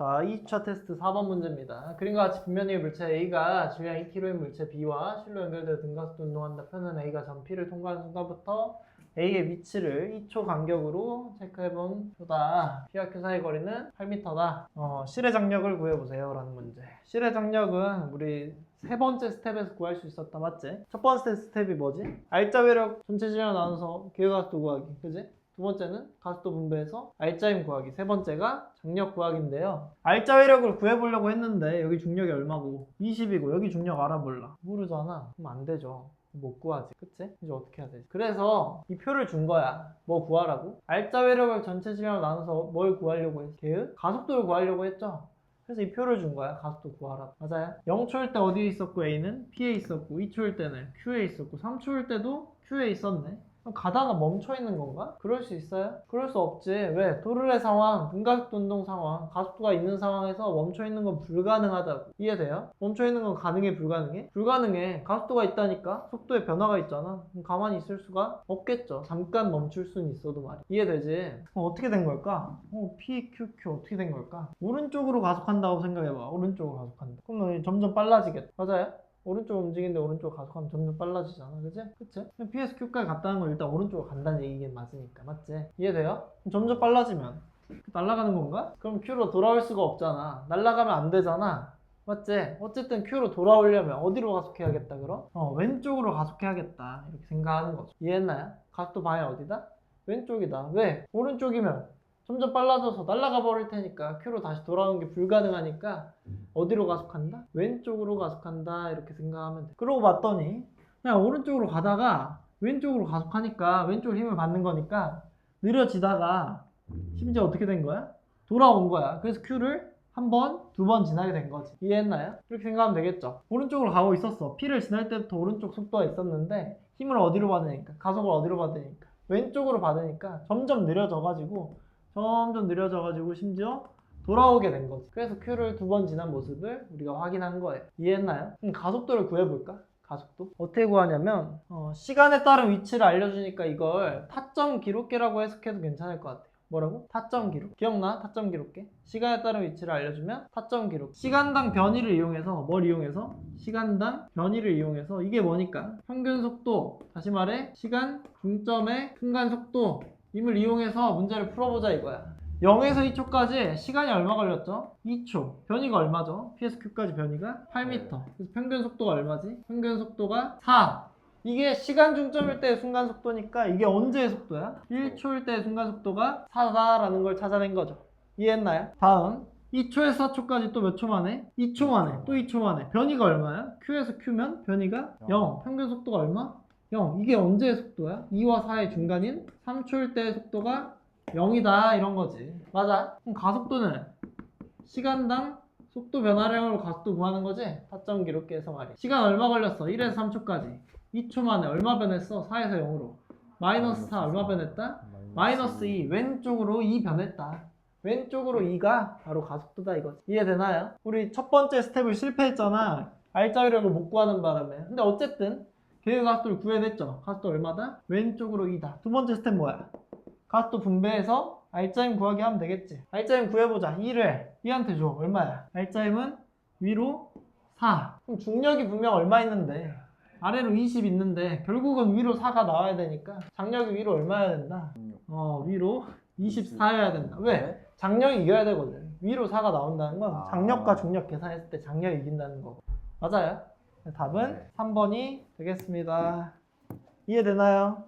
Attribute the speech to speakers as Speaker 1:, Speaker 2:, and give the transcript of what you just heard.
Speaker 1: 자, 2차 테스트 4번 문제입니다. 그림과 같이 분면의 물체 A가 질량 2kg의 물체 B와 실로 연결되어 등가속도 운동한다. 표는 A가 전 P를 통과하는 순간부터 A의 위치를 2초 간격으로 체크해본 표다. P와 Q 사이 거리는 8m다. 어, 실의 장력을 구해보세요. 라는 문제. 실의 장력은 우리 세 번째 스텝에서 구할 수 있었다. 맞지? 첫 번째 스텝이 뭐지? 알짜 외력 전체 질량 나눠서 기회가속도 구하기. 그지? 두 번째는 가속도 분배해서 알짜임 구하기. 세 번째가 장력 구하기인데요. 알짜 외력을 구해보려고 했는데 여기 중력이 얼마고? 20이고 여기 중력 알아볼라. 모르잖아. 그럼 안 되죠. 못 구하지. 그치? 이제 어떻게 해야 되지? 그래서 이 표를 준 거야. 뭐 구하라고? 알짜 외력을 전체 질량으로 나눠서 뭘 구하려고 했어? 개의? 가속도를 구하려고 했죠? 그래서 이 표를 준 거야. 가속도 구하라. 맞아요? 0초일 때 어디에 있었고 A는 P에 있었고 2초일 때는 Q에 있었고 3초일 때도 Q에 있었네. 가다가 멈춰 있는 건가? 그럴 수 있어요? 그럴 수 없지. 왜? 도르의 상황, 분가속도 운동 상황, 가속도가 있는 상황에서 멈춰 있는 건 불가능하다고. 이해돼요? 멈춰 있는 건 가능해, 불가능해? 불가능해. 가속도가 있다니까? 속도에 변화가 있잖아. 그럼 가만히 있을 수가 없겠죠. 잠깐 멈출 수는 있어도 말이야. 이해되지? 그럼 어떻게 된 걸까? 어, P, Q, Q 어떻게 된 걸까? 오른쪽으로 가속한다고 생각해봐. 오른쪽으로 가속한다. 그럼 점점 빨라지겠다. 맞아요? 오른쪽 움직이는데 오른쪽 가속하면 점점 빨라지잖아. 그치? 그럼 PSQ까지 갔다는 건 일단 오른쪽으로 간다는 얘기긴 맞으니까. 맞지? 이해돼요? 점점 빨라지면 날아가는 건가? 그럼 Q로 돌아올 수가 없잖아. 날아가면 안 되잖아. 맞지? 어쨌든 Q로 돌아오려면 어디로 가속해야겠다 그럼? 어 왼쪽으로 가속해야겠다 이렇게 생각하는 거죠 이해했나요? 가속도 방향 어디다? 왼쪽이다 왜? 오른쪽이면 점점 빨라져서 날아가 버릴 테니까 Q로 다시 돌아오는 게 불가능하니까 어디로 가속한다? 왼쪽으로 가속한다 이렇게 생각하면 돼. 그러고 봤더니 그냥 오른쪽으로 가다가 왼쪽으로 가속하니까 왼쪽 힘을 받는 거니까 느려지다가 심지어 어떻게 된 거야? 돌아온 거야. 그래서 Q를 한 번, 두 번 지나게 된 거지. 이해했나요? 이렇게 생각하면 되겠죠. 오른쪽으로 가고 있었어. P를 지날 때부터 오른쪽 속도가 있었는데 힘을 어디로 받으니까? 가속을 어디로 받으니까? 왼쪽으로 받으니까 점점 느려져 가지고 점점 느려져 가지고 심지어 돌아오게 된 거지. 그래서 Q를 두 번 지난 모습을 우리가 확인한 거예요. 이해했나요? 그럼 가속도를 구해볼까? 가속도? 어떻게 구하냐면 어, 시간에 따른 위치를 알려주니까 이걸 타점 기록계라고 해석해도 괜찮을 것 같아요. 뭐라고? 타점 기록. 기억나? 타점 기록계? 시간에 따른 위치를 알려주면 타점 기록. 시간당 변이를 이용해서 뭘 이용해서? 시간당 변이를 이용해서 이게 뭐니까? 평균 속도, 다시 말해 시간 중점의 순간 속도 임을 이용해서 문제를 풀어보자 이거야. 0에서 2초까지 시간이 얼마 걸렸죠? 2초. 변이가 얼마죠? PSQ까지 변이가 8m. 그래서 평균 속도가 얼마지? 평균 속도가 4. 이게 시간 중점일 때의 순간 속도니까 이게 언제의 속도야? 1초일 때의 순간 속도가 4다라는 걸 찾아낸 거죠. 이해했나요? 다음 2초에서 4초까지 또 몇 초 만에? 2초 만에 또 2초 만에 변이가 얼마야? Q에서 Q면 변이가 0 평균 속도가 얼마? 0 이게 언제의 속도야? 2와 4의 중간인 3초일 때의 속도가 0이다 이런 거지. 맞아? 그럼 가속도는 시간당 속도 변화량으로 가속도 구하는 거지? 타점 기록계에서 말이야. 시간 얼마 걸렸어? 1에서 3초까지. 2초 만에 얼마 변했어? 4에서 0으로. 마이너스 4 얼마 변했다? 마이너스 2 왼쪽으로 2 변했다. 왼쪽으로 2가 바로 가속도다 이거지. 이해되나요? 우리 첫 번째 스텝을 실패했잖아. 알짜기력을 못 구하는 바람에. 근데 어쨌든 계획 가속도를 구해냈죠. 가속도 얼마다? 왼쪽으로 2다. 두 번째 스텝 뭐야? 가속도 분배해서 알짜임 구하기 하면 되겠지. 알짜임 구해보자. 2를 2한테 줘. 얼마야? 알짜임은 위로 4 그럼 중력이 분명 얼마 있는데? 아래로 20 있는데 결국은 위로 4가 나와야 되니까 장력이 위로 얼마여야 된다? 어 위로 24여야 된다. 왜? 장력이 이겨야 되거든. 위로 4가 나온다는 건
Speaker 2: 아.
Speaker 1: 장력과 중력 계산했을 때 장력이 이긴다는 거고. 맞아요 답은
Speaker 2: 네.
Speaker 1: 3번이 되겠습니다 이해되나요?